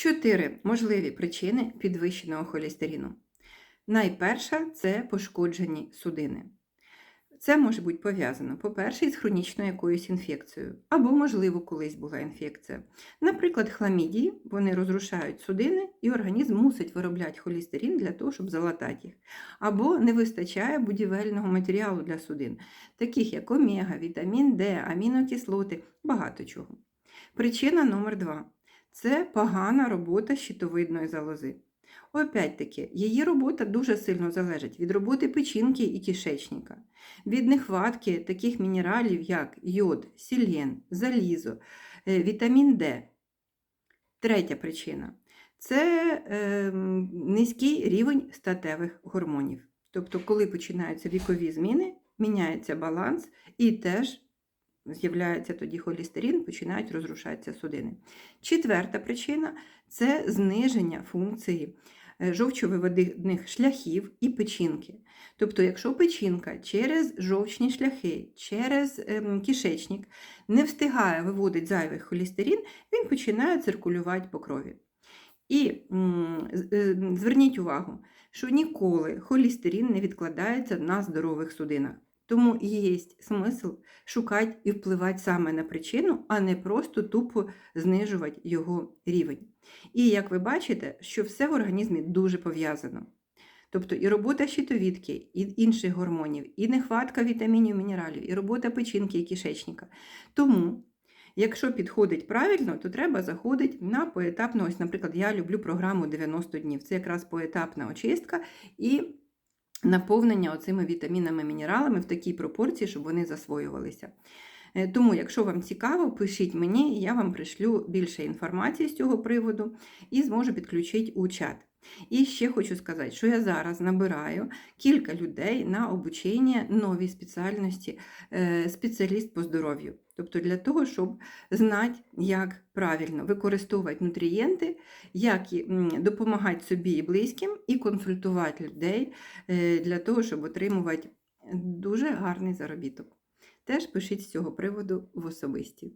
Чотири можливі причини підвищеного холестерину. Найперша це пошкоджені судини. Це може бути пов'язано, по-перше, із хронічною якоюсь інфекцією, або, можливо, колись була інфекція. Наприклад, хламідії, вони розрушають судини, і організм мусить виробляти холестерин для того, щоб залатати їх. Або не вистачає будівельного матеріалу для судин, таких як омега, вітамін Д, амінокислоти, багато чого. Причина номер два це погана робота щитовидної залози. Опять-таки, її робота дуже сильно залежить від роботи печінки і кишечника, від нехватки таких мінералів, як йод, селен, залізо, е, вітамін Д. Третя причина це е, низький рівень статевих гормонів. Тобто, коли починаються вікові зміни, міняється баланс і теж з'являється тоді холестерин, починають розрушатися судини. Четверта причина це зниження функції е, жовчовиводних шляхів і печінки. Тобто, якщо печінка через жовчні шляхи, через ем, кишечник не встигає виводити зайвий холестерин, він починає циркулювати по крові. І е, зверніть увагу, що ніколи холестерин не відкладається на здорових судинах. Тому є смисл шукати і впливати саме на причину, а не просто тупо знижувати його рівень. І як ви бачите, що все в організмі дуже пов'язано. Тобто і робота щитовідки, і інших гормонів, і нехватка вітамінів, мінералів, і робота печінки і кишечника. Тому, якщо підходить правильно, то треба заходити на поетапну, ось, наприклад, я люблю програму 90 днів. Це якраз поетапна очистка і наповнення оцими вітамінами, мінералами в такій пропорції, щоб вони засвоювалися. Е, Тому, якщо вам цікаво, пишіть мені, я вам пришлю більше інформації з цього приводу і зможу підключити у чат. І ще хочу сказати, що я зараз набираю кілька людей на обучення новій спеціальності е, спеціаліст по здоров'ю. Тобто для того, щоб знати, як правильно використовувати нутрієнти, як допомагати собі і близьким, і консультувати людей е, для того, щоб отримувати дуже гарний заробіток. Теж пишіть з цього приводу в особисті.